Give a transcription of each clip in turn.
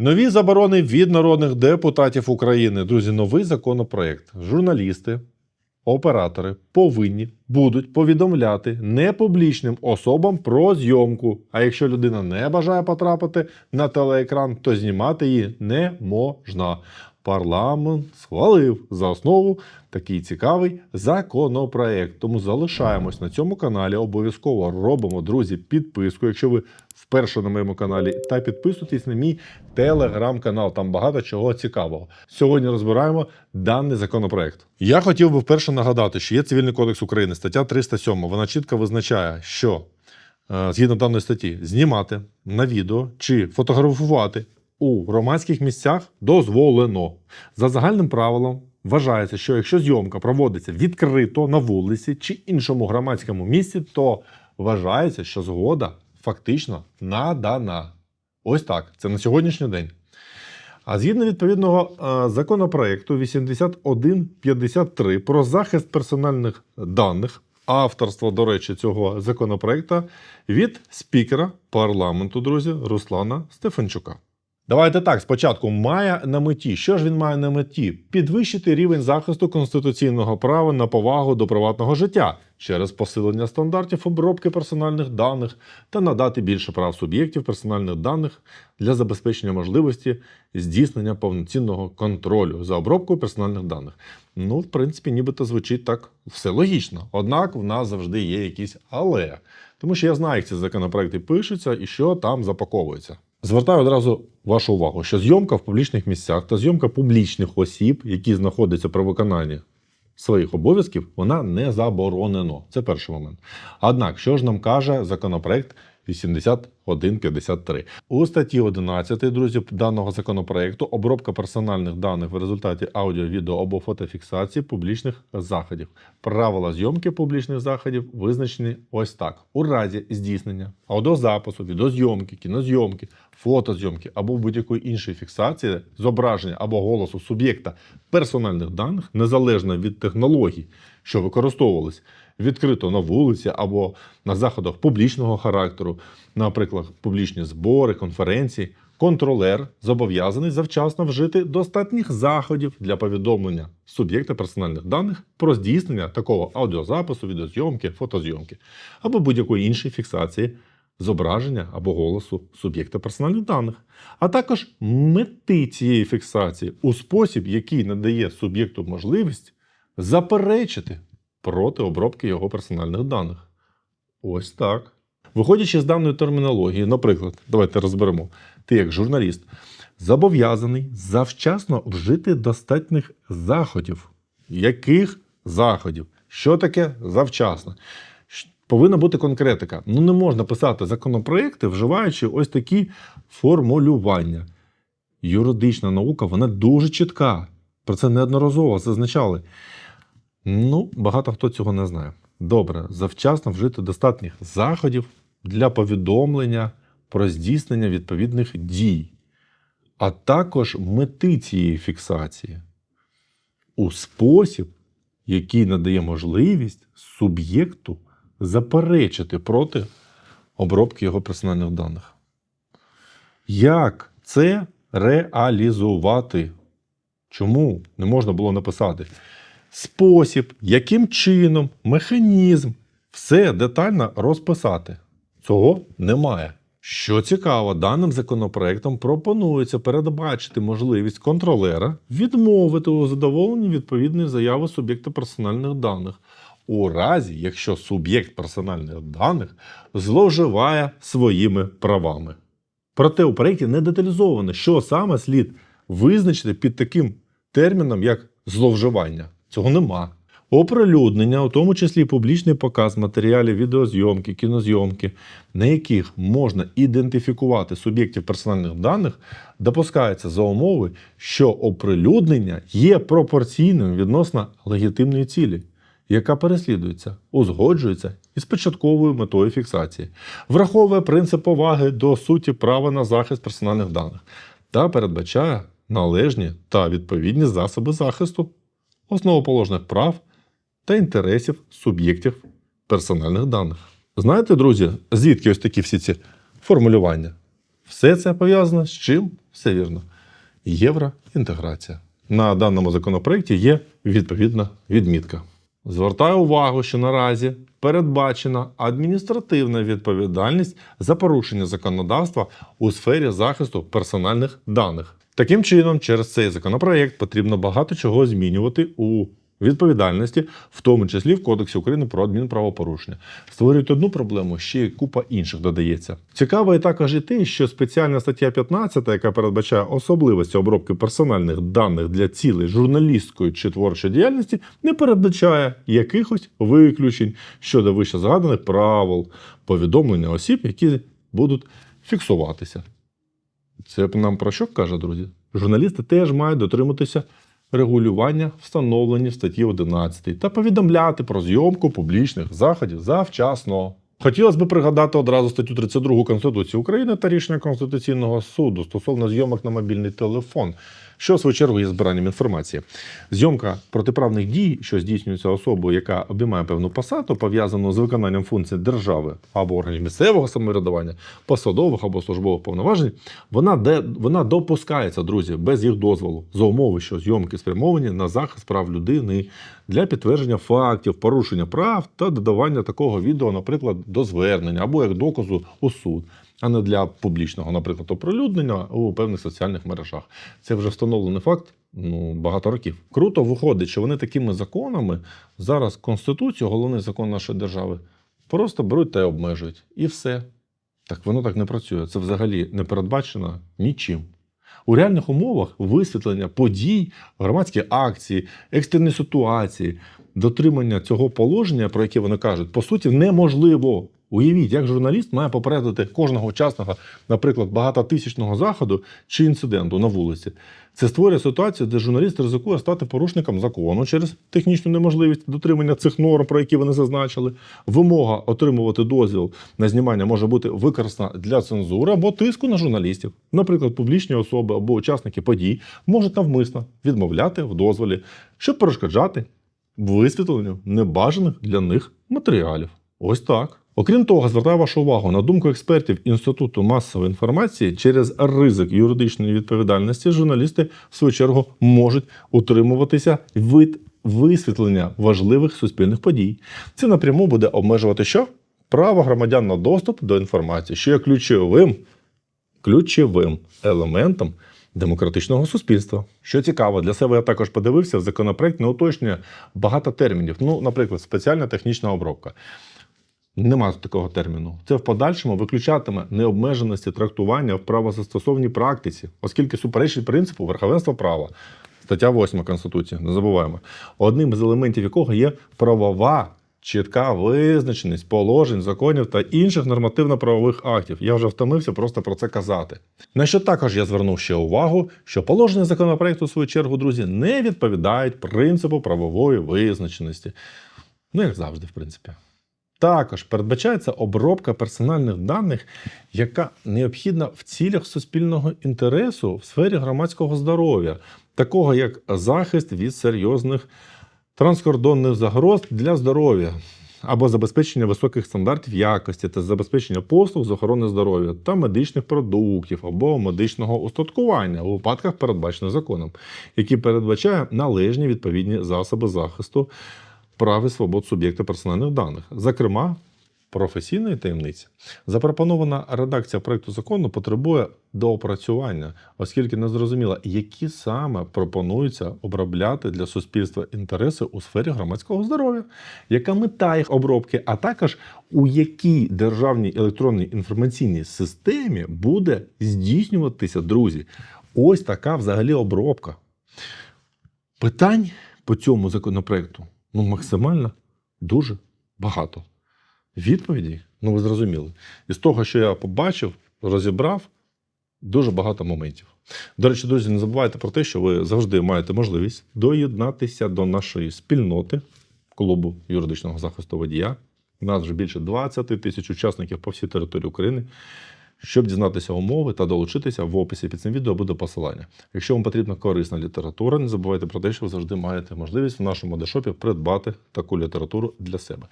Нові заборони від народних депутатів України. Друзі, новий законопроект. Журналісти, оператори повинні будуть повідомляти непублічним особам про зйомку. А якщо людина не бажає потрапити на телеекран, то знімати її не можна. Парламент схвалив за основу такий цікавий законопроект. Тому залишаємось на цьому каналі. Обов'язково робимо, друзі, підписку. Якщо ви вперше на моєму каналі, та підписуйтесь на мій телеграм-канал. Там багато чого цікавого. Сьогодні розбираємо даний законопроект. Я хотів би вперше нагадати, що є Цивільний кодекс України, стаття 307. Вона чітко визначає, що е, згідно даної статті, знімати на відео чи фотографувати у громадських місцях дозволено. За загальним правилом вважається, що якщо зйомка проводиться відкрито на вулиці чи іншому громадському місці, то вважається, що згода фактично надана. Ось так. Це на сьогоднішній день. А згідно відповідного е, законопроекту 8153 про захист персональних даних, авторство, до речі, цього законопроекту від спікера парламенту, друзі, Руслана Стефанчука. Давайте так, спочатку має на меті. Що ж він має на меті? Підвищити рівень захисту конституційного права на повагу до приватного життя через посилення стандартів обробки персональних даних та надати більше прав суб'єктів персональних даних для забезпечення можливості здійснення повноцінного контролю за обробкою персональних даних. Ну, в принципі, нібито звучить так все логічно. Однак в нас завжди є якісь але. Тому що я знаю, як ці законопроекти пишуться і що там запаковується. Звертаю одразу вашу увагу, що зйомка в публічних місцях та зйомка публічних осіб, які знаходяться при виконанні своїх обов'язків, вона не заборонена. Це перший момент. Однак, що ж нам каже законопроект 8153? У статті 11, друзі, даного законопроекту обробка персональних даних в результаті аудіо, відео або фотофіксації публічних заходів. Правила зйомки публічних заходів визначені ось так: у разі здійснення аудіозапису, відеозйомки, кінозйомки, фотозйомки або будь-якої іншої фіксації зображення або голосу суб'єкта персональних даних, незалежно від технологій, що використовувались відкрито на вулиці або на заходах публічного характеру, наприклад, публічні збори, конференції. Контролер зобов'язаний завчасно вжити достатніх заходів для повідомлення суб'єкта персональних даних про здійснення такого аудіозапису, відеозйомки, фотозйомки або будь-якої іншої фіксації зображення або голосу суб'єкта персональних даних, а також мети цієї фіксації у спосіб, який надає суб'єкту можливість заперечити проти обробки його персональних даних. Ось так. Виходячи з даної термінології, наприклад, давайте розберемо, ти як журналіст зобов'язаний завчасно вжити достатніх заходів. Яких заходів? Що таке завчасно? Повинна бути конкретика. Ну не можна писати законопроекти, вживаючи ось такі формулювання. Юридична наука вона дуже чітка. Про це неодноразово зазначали. Ну, багато хто цього не знає. Добре, завчасно вжити достатніх заходів для повідомлення про здійснення відповідних дій, а також мети цієї фіксації у спосіб, який надає можливість суб'єкту заперечити проти обробки його персональних даних. Як це реалізувати? Чому не можна було написати? Спосіб, яким чином, механізм, все детально розписати. Цього немає. Що цікаво, даним законопроектом пропонується передбачити можливість контролера відмовити у задоволенні відповідної заяви суб'єкта персональних даних у разі, якщо суб'єкт персональних даних зловживає своїми правами. Проте у проєкті не деталізовано, що саме слід визначити під таким терміном, як зловживання. Цього нема. Оприлюднення, у тому числі публічний показ матеріалів відеозйомки, кінозйомки, на яких можна ідентифікувати суб'єктів персональних даних, допускається за умови, що оприлюднення є пропорційним відносно легітимної цілі, яка переслідується, узгоджується із початковою метою фіксації, враховує принцип поваги до суті права на захист персональних даних та передбачає належні та відповідні засоби захисту основоположних прав та інтересів суб'єктів персональних даних. Знаєте, друзі, звідки ось такі всі ці формулювання? Все це пов'язано з чим? Все вірно. Євроінтеграція. На даному законопроекті є відповідна відмітка. Звертаю увагу, що наразі передбачена адміністративна відповідальність за порушення законодавства у сфері захисту персональних даних. Таким чином, через цей законопроект потрібно багато чого змінювати у відповідальності, в тому числі в Кодексі України про адмінправопорушення. Створюють одну проблему, ще й купа інших додається. Цікаво і також і те, що спеціальна стаття 15, яка передбачає особливості обробки персональних даних для цілей журналістської чи творчої діяльності, не передбачає якихось виключень щодо вище згаданих правил повідомлення осіб, які будуть фіксуватися. Це нам про що каже, друзі? Журналісти теж мають дотриматися регулювання, встановлені в статті 11 та повідомляти про зйомку публічних заходів завчасно. Хотілося б пригадати одразу статтю 32 Конституції України та рішення Конституційного суду стосовно зйомок на мобільний телефон, що в свою чергу є збиранням інформації. Зйомка протиправних дій, що здійснюється особою, яка обіймає певну посаду, пов'язану з виконанням функцій держави або органів місцевого самоврядування, посадових або службових повноважень, вона де вона допускається, друзі, без їх дозволу, за умови, що зйомки спрямовані на захист прав людини для підтвердження фактів, порушення прав та додавання такого відео, наприклад, до звернення або як доказу у суд. А не для публічного, наприклад, оприлюднення у певних соціальних мережах. Це вже встановлений факт ну, багато років. Круто виходить, що вони такими законами зараз Конституцію, головний закон нашої держави, просто беруть та й обмежують. І все. Так воно так не працює. Це взагалі не передбачено нічим. У реальних умовах висвітлення подій, громадські акції, екстрені ситуації, дотримання цього положення, про яке вони кажуть, по суті, неможливо. Уявіть, як журналіст має попередити кожного учасника, наприклад, багатотисячного заходу чи інциденту на вулиці. Це створює ситуацію, де журналіст ризикує стати порушником закону через технічну неможливість дотримання цих норм, про які вони зазначили. Вимога отримувати дозвіл на знімання може бути використана для цензури або тиску на журналістів. Наприклад, публічні особи або учасники подій можуть навмисно відмовляти в дозволі, щоб перешкоджати висвітленню небажаних для них матеріалів. Ось так. Окрім того, звертаю вашу увагу на думку експертів Інституту масової інформації, через ризик юридичної відповідальності журналісти, в свою чергу, можуть утримуватися від висвітлення важливих суспільних подій. Це напряму буде обмежувати що? Право громадян на доступ до інформації, що є ключовим, ключовим елементом демократичного суспільства. Що цікаво, для себе я також подивився, законопроект не уточнює багато термінів. Ну, наприклад, спеціальна технічна обробка. Нема такого терміну. Це в подальшому виключатиме необмеженості трактування в правозастосовній практиці, оскільки суперечить принципу верховенства права. Стаття 8 Конституції, не забуваємо, одним з елементів якого є правова чітка визначеність положень, законів та інших нормативно-правових актів. Я вже втомився просто про це казати. На що також я звернув ще увагу, що положення законопроекту, в свою чергу, друзі, не відповідають принципу правової визначеності. Ну, як завжди, в принципі. Також передбачається обробка персональних даних, яка необхідна в цілях суспільного інтересу в сфері громадського здоров'я, такого як захист від серйозних транскордонних загроз для здоров'я або забезпечення високих стандартів якості та забезпечення послуг з охорони здоров'я та медичних продуктів або медичного устаткування у випадках, передбачених законом, який передбачає належні відповідні засоби захисту прав і свобод суб'єкта персональних даних, зокрема професійної таємниці. Запропонована редакція проекту закону потребує доопрацювання, оскільки не зрозуміло, які саме пропонуються обробляти для суспільства інтереси у сфері громадського здоров'я, яка мета їх обробки, а також у якій державній електронній інформаційній системі буде здійснюватися, друзі. Ось така взагалі обробка. Питань по цьому законопроекту ну, максимально дуже багато. Відповіді, ну ви зрозуміли. І з того, що я побачив, розібрав, дуже багато моментів. До речі, друзі, не забувайте про те, що ви завжди маєте можливість доєднатися до нашої спільноти клубу юридичного захисту водія. У нас вже більше 20 тисяч учасників по всій території України. Щоб дізнатися умови та долучитися, в описі під цим відео буде посилання. Якщо вам потрібна корисна література, не забувайте про те, що ви завжди маєте можливість в нашому дешопі придбати таку літературу для себе.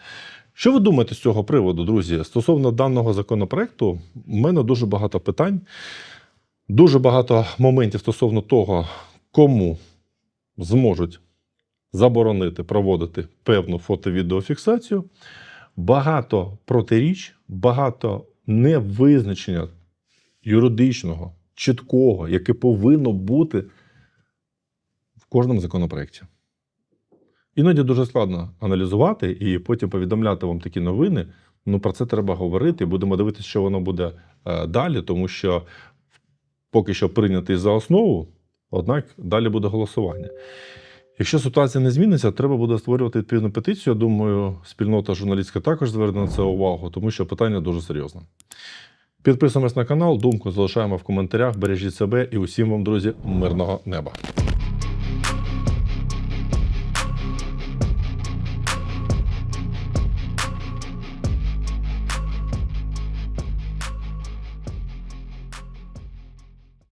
Що ви думаєте з цього приводу, друзі? Стосовно даного законопроекту, у мене дуже багато питань, дуже багато моментів стосовно того, кому зможуть заборонити проводити певну фото-відеофіксацію. Багато протиріч, багато невизначення юридичного, чіткого, яке повинно бути в кожному законопроекті. Іноді дуже складно аналізувати і потім повідомляти вам такі новини. Ну, про це треба говорити. Будемо дивитися, що воно буде е, далі, тому що поки що прийнятий за основу, однак далі буде голосування. Якщо ситуація не зміниться, треба буде створювати відповідну петицію. Я думаю, спільнота журналістська також зверне на це увагу, тому що питання дуже серйозне. Підписуємось на канал, думку залишаємо в коментарях. Бережіть себе і усім вам, друзі, мирного неба.